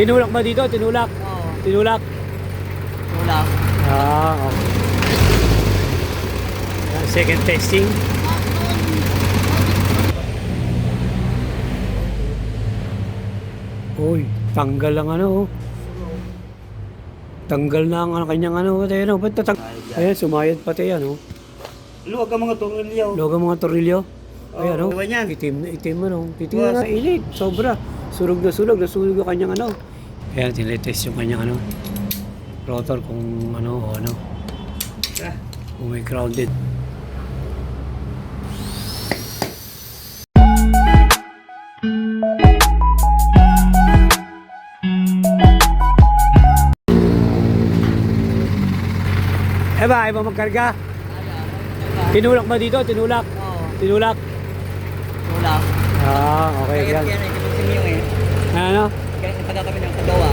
Tinulak ba dito? Tinulak? Oo. Tinulak? Wala. Ah, okay. Ayan, Second testing. Uy, tanggal ang ano. oh. Tanggal na ang kanyang ano. Pati ano, ba't tatang... Ayan, sumayad pati yan, oh. Luwag ang mga turilyo. Logo mga torilyo. Ayan, oh. Itim na itim, ano. Titingnan na, init. Sobra. Surog na surog. Nasunog yung kanyang ano. Ayan, tinetest yung kanyang ano. Rotor kung ano o ano. Ah, Kung may grounded. Eh ba, mo magkarga? Tinulak ba dito? Tinulak? Oo. Tinulak? Wala. Ah, okay. Kaya Yan. yan ay kinusin yung eh. Ano? Kaya ipada kami ng kagawa.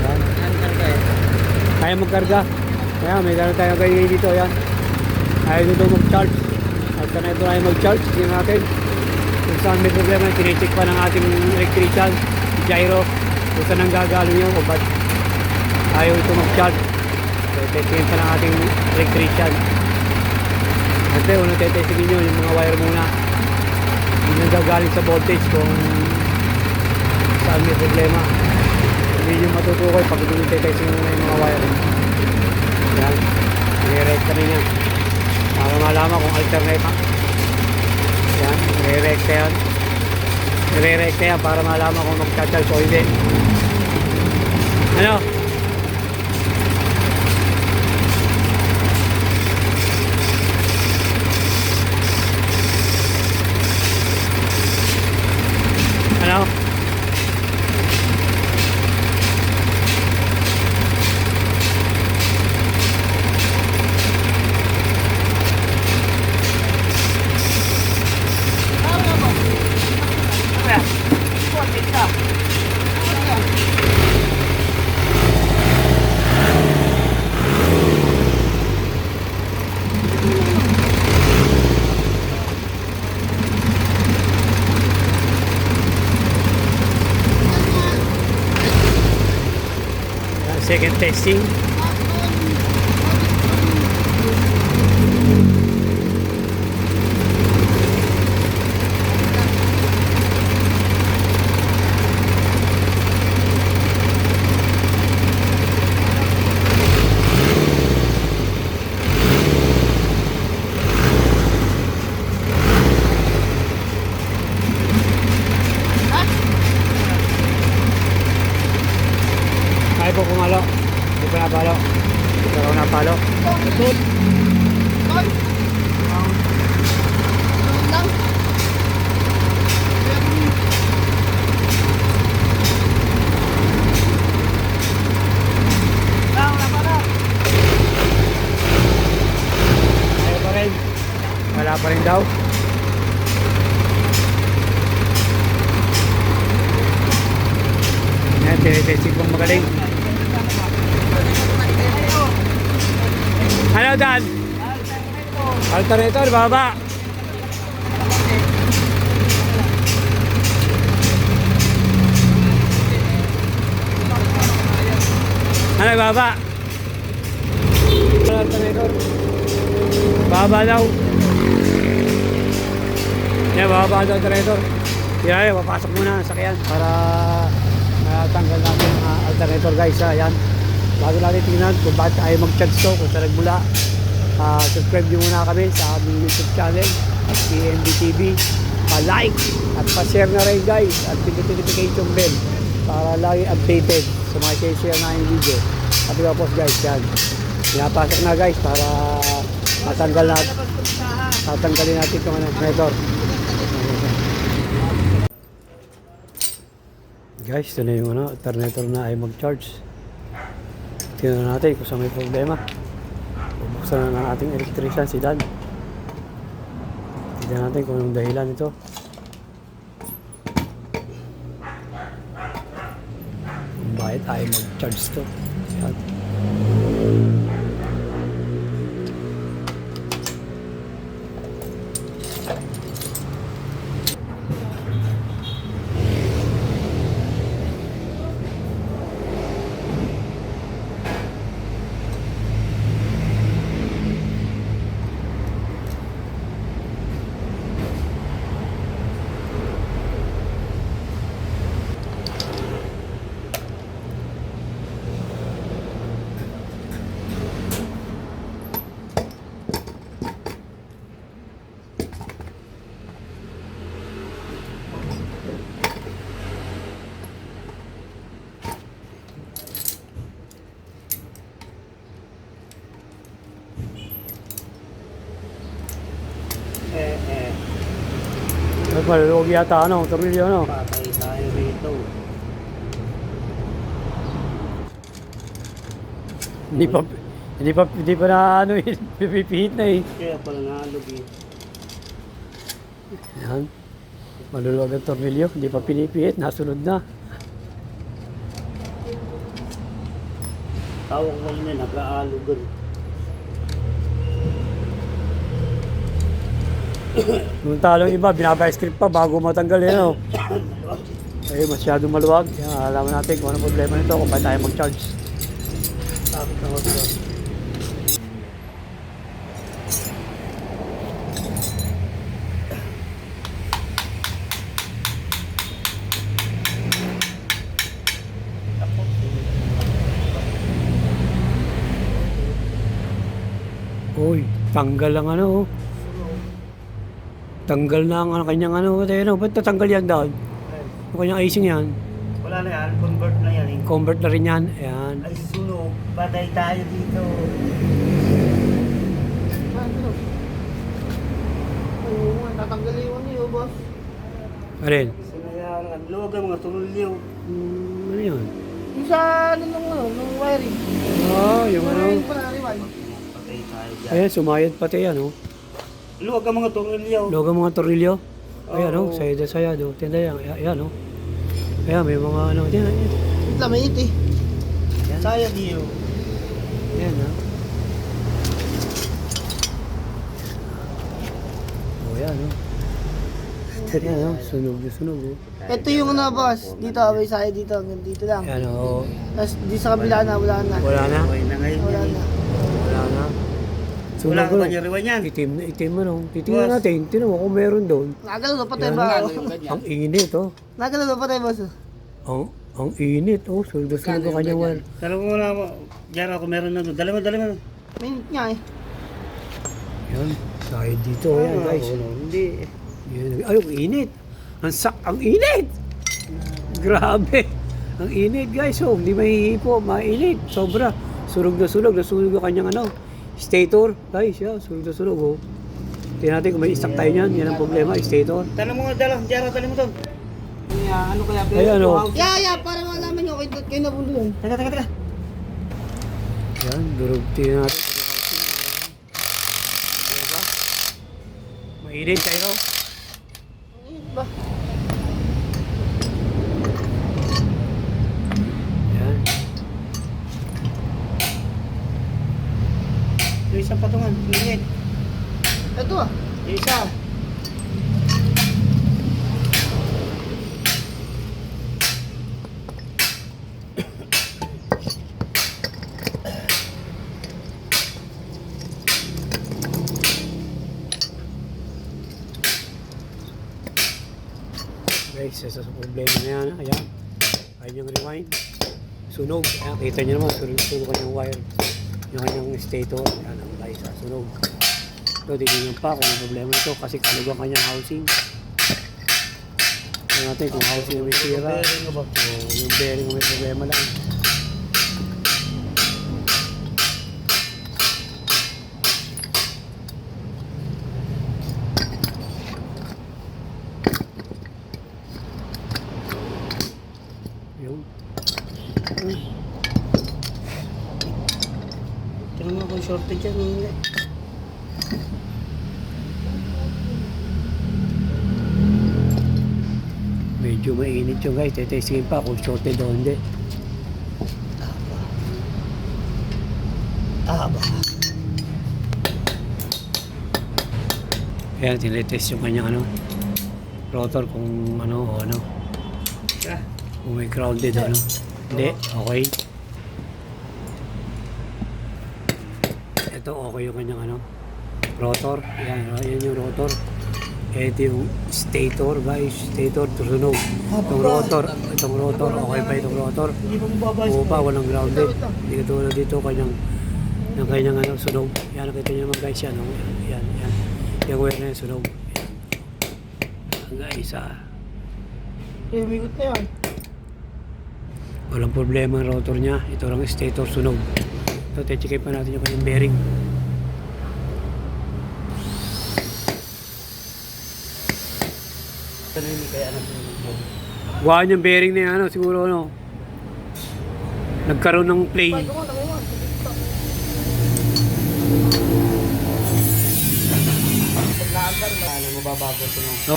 Yan. Ano talaga eh. Kaya magkarga. Ayan, may gano'n tayo kayo dito. Ayan. Ayaw dito mag-charge. At na ito tayo mag-charge. Tingnan natin. Kung saan may problema, tinicheck pa ng ating electrician, si Jairo. Kung saan ang gagaling yun o ba't ayaw ito mag-charge. So, testingin pa ng ating electrician. Ante, unang tetestingin nyo yung mga wire muna. Hindi nang gagaling sa voltage kung saan may problema. Hindi nyo matutukoy pag tetestingin muna yung mga wire. Yan. Nire-recta rin yan. Para malaman kung alternate. Yan. Nire-recta yan. Nire-recta yan para malaman kung mag-charge o hindi. Ano? Second testing. Alternator, baba. Ano, baba? Alternator. Baba daw. Yan, baba daw alternator. Yan, papasok muna sa sakyan para matanggal natin ang ah, alternator guys. Ha, yan. Bago natin tingnan kung bakit ayaw mag-charge to, kung saan nagmula. Ah, subscribe nyo muna kami sa aming YouTube channel at PNB TV. Pa-like at pa-share na rin guys at pindutin notification bell para lagi updated sa mga share na yung video. At po guys, yan. Pinapasok na guys para matanggal na tatanggalin natin itong ano, alternator. Guys, ito na yung ano, alternator na ay mag-charge. Tingnan natin kung saan may problema. Bubuksan na ng ating electrician si Dan. Tingnan natin kung anong dahilan ito. Kung bakit ay mag-charge to. Yan. Maluwag yata ano, tornilyo ano. Patay tayo rito. Hindi pa, hindi pa, hindi pa na ano eh, pipipihit na eh. Kaya pala nalog eh. Yan. Maluluwag ang tornilyo, hindi pa pinipihit, nasunod na. Tawag ko na nag-aalugan. Nung talong iba, binabay script pa bago matanggal yan. Oh. Ay, masyadong maluwag. Yan, alaman natin kung ano problema nito kung paano tayo mag-charge. Tapos na ko. Uy, tanggal ang ano. oh. Tanggal na ang kanyang ano. Tayo, ano, ba't natanggal yan daw? Yung kanyang icing yan. Wala na yan, convert na yan eh. Convert na rin yan. Ayan. Ay sunog, patay tayo dito. Oo nga, tatanggalin yung ano yun, boss. Alin? Sinayaran, luwag ang mga tulilyo. Hmm, ano yun? Yung sa ano nung ano, nung wiring. Ah, yung ano. Wiring pa na, riwan. Patay tayo dyan. Ayan, sumayad pati yan, oh. Luwag ang mga tulilyo. Logo mga torilyo. Ayan, oh. Sayad na sayad, oh. Tinda yan. Ayan, oh. Ayan, may mga ano. Ayan, ayan. Wait lang, mainit eh. Saya diyo. Ayan, ah. Oh, ayan, oh. Ayan, oh. Sunog na sunog, oh. Ito yung ano, boss. Dito, abay sa akin dito, hanggang dito lang. Ayan, oh. Tapos di sa kabila na, wala na. Wala na. Okay na Wala na. Wala na. Wala ka ba niya riwan yan? Itim na itim ano. Titingnan Boss. natin. Tinan mo kung meron doon. Nagalaw pa tayo Yan. ba? Ang init, oh. Nagalaw pa tayo, boss. Ang, ang init, oh. Suldo-suldo ka kanyang wal. Dalawa mo na ako. Diyan ako meron na doon. Dalawa, dalawa. Mainit nga eh. Yan. Dahil dito, oh, yan, guys. Oo, Hindi. Yan. Ay, ang init. Ang sak, ang init. Grabe. Ang init, guys. Oh, hindi mahihipo. Mainit. Sobra. Sunog na sunog. Nasunog ang kanyang ano. Stator. Guys, yan. Sunog na sunog, oh. Tingnan natin kung may stock tayo niyan. Yan ang problema, stator. Tanong mo nga dala. Diyan dali mo doon. ano kaya? Ayan, oh. Yeah, yeah, para malaman nyo, kayo, kayo na pundo yun. Teka, teka, teka. Yan, durog tingnan natin. Diba? Mainit kayo. Mainit ba? Yan. Yung isang patungan. Init. Ito ah. Isa. Guys, isa sa problema na yan. Ayan. Ayan yung rewind. Sunog. Ayan, kita nyo naman. Sunog, sunog kanyang wire. Yung kanyang stator. Ayan, ang guys, ah, sunog. Ito, titignan pa kung may problema ito kasi kalug ang kanyang housing. Tingnan natin kung housing may sira. O yung bearing may problema lang. Mo kung shortage yan. Hindi. Medyo mainit yung guys. Tetestingin pa kung shorted o hindi. Aba. Kaya tinetest yung kanyang ano, rotor kung ano o ano. Kung may grounded ano. Hindi, okay. Okay yung kanyang ano, rotor. Yan, oh, yan yung rotor. Ito yung stator guys, stator tusunog. Itong rotor, itong rotor, okay pa itong rotor. Oo pa, walang grounded. Hindi katulad dito kanyang yung kanyang ano, sunog. Yan, nakita nyo naman guys yan. Oh. Yan, yan, yan. Yung wire na yan, sunog. Yan. Guys ah. Eh, umigot na yan. Walang problema ang rotor niya. Ito lang stator sunog. Ito, check pa natin yung kanyang bearing. Na yun, kaya yun. Buhaan yung bearing na yan, ano, siguro ano. Nagkaroon ng play. Ano mo babago ito no? No?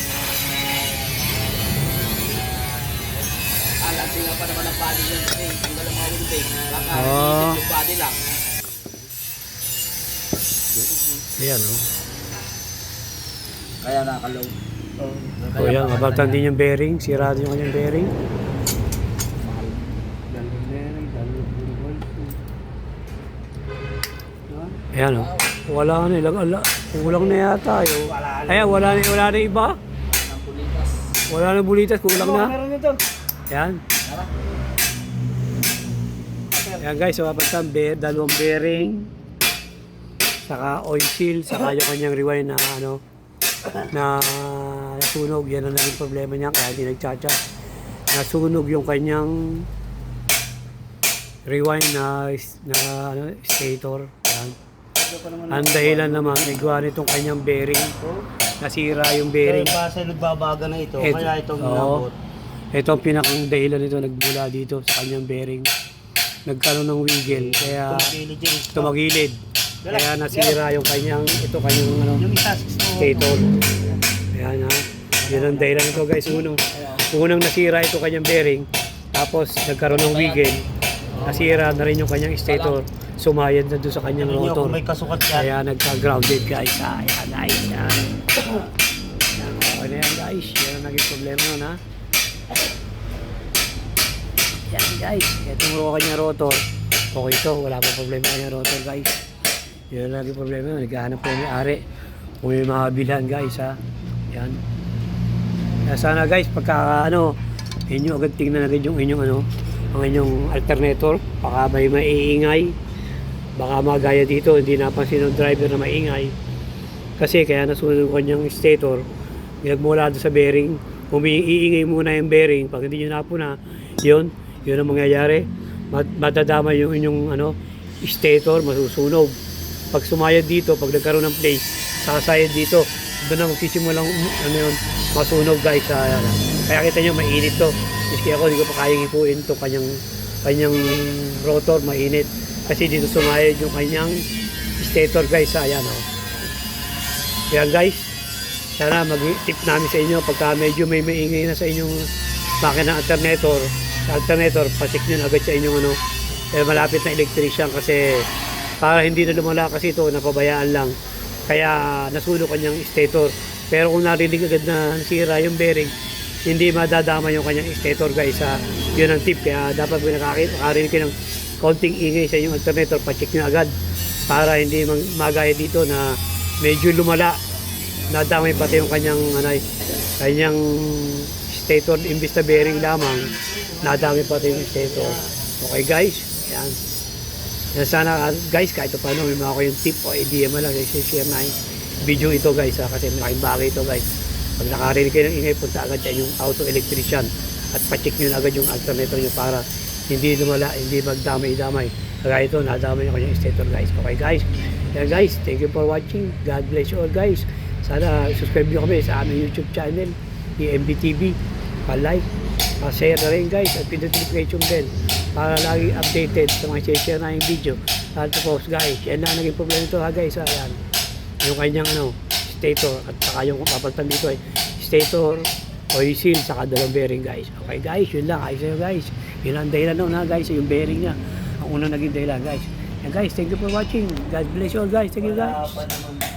Alam nga pa naman ang body niyan eh. Hindi lang mga windbag. Ah. Yung body lang. Ayan, oh. Kaya nakakalaw. O yan, mabatan din yung bearing. Sira din yung kanyang bearing. Ayan, oh. Wala na, ilang ala. Kulang na yata, oh. Ayan, wala na, wala na iba. Wala na bulitas, kulang na. Ayan. Ayan guys, so mabatan, be, dalawang bearing. Saka oil seal, saka yung kanyang rewind na ano, na nasunog. Yan ang naging problema niya, kaya hindi nagchat-chat. Nasunog yung kanyang rewind na, na ano, stator. Yan. Ang dahilan naman, igwa nitong kanyang bearing. Nasira yung bearing. Kaya base nagbabaga na ito, Ito. kaya itong inabot. Ito ang pinakang dahilan nito nagbula dito sa kanyang bearing. Nagkaroon ng wiggle kaya tumagilid. Kaya nasira yung kanyang ito kanyang ano Yung stator. Ayan ha. Yun ang dahilan nito guys. Unang, unang nasira ito kanyang bearing. Tapos nagkaroon ng wiggle. Nasira na rin yung kanyang stator. Sumayad na doon sa kanyang rotor. may kasukat yan. Kaya nagka-grounded guys. Ayan guys. Yan. Yan. Okay na yan guys. Yan ang naging problema nun ha. Yan guys. Itong ro kanya rotor. Okay to. Wala pa problema kanya rotor guys. Yan ang naging problema. Naghahanap po may ari. Kung may mga bilhan guys ha. Yan. Kaya sana guys pagka ano inyo agad tingnan agad yung inyong ano ang inyong alternator. Baka may maiingay. Baka magaya dito hindi napansin ng driver na maingay. Kasi kaya nasunod ko kanyang stator. Nagmula doon sa bearing. Umiingay muna yung bearing. Pag hindi nyo napuna yun yun ang mangyayari. Mat- matadama yung inyong ano stator. Masusunog pag sumayad dito pag nagkaroon ng play sasayad dito. Doon na magsisimulang ano yun masunog guys sa kaya kita nyo mainit to. Miski ako hindi ko pa kayang ipuin to kanyang kanyang rotor mainit. Kasi dito sumayad yung kanyang stator guys sa ayan oh. Kaya guys, sana mag-tip namin sa inyo pagka medyo may maingay na sa inyong makina alternator, alternator, pasik nyo agad sa inyong ano, eh, malapit na electrician kasi para hindi na lumala kasi ito, napabayaan lang. Kaya nasunog kanyang stator. Pero kung narinig agad na sira yung bearing, hindi madadama yung kanyang stator guys. Ha? Yun ang tip. Kaya dapat kung nakarinig kayo ng konting ingay sa inyong alternator, pacheck nyo agad para hindi mag- magaya dito na medyo lumala nadamay pati yung kanyang anay kanyang stator imbis na bearing lamang nadamay pati yung stator okay guys yan yan sana uh, guys kahit paano may mga kayong tip o idea mo lang i-share na yung video ito guys ha, kasi malaking bagay ito guys pag nakarinig kayo ng ingay punta agad dyan yung auto electrician at pacheck nyo agad yung alternator nyo para hindi lumala hindi magdamay-damay kaya ito nadamay yung kanyang stator guys okay guys yan guys, thank you for watching. God bless you all guys. Sana subscribe nyo kami sa aming YouTube channel, EMB TV. Pa-like, pa-share na rin guys at pinag-notification bell para lagi updated sa mga share na yung video. At tapos guys, yan na ang naging problema ito ha guys. Ayan. Yung kanyang ano, stator at saka yung papalitan dito ay stator, oil seal, saka dalawang bearing guys. Okay guys, yun lang. Ayos yun guys. Yun ang dahilan nun ha guys, yung bearing niya. Ang unang naging dahilan guys. And guys, thank you for watching. God bless you all guys. Thank you guys.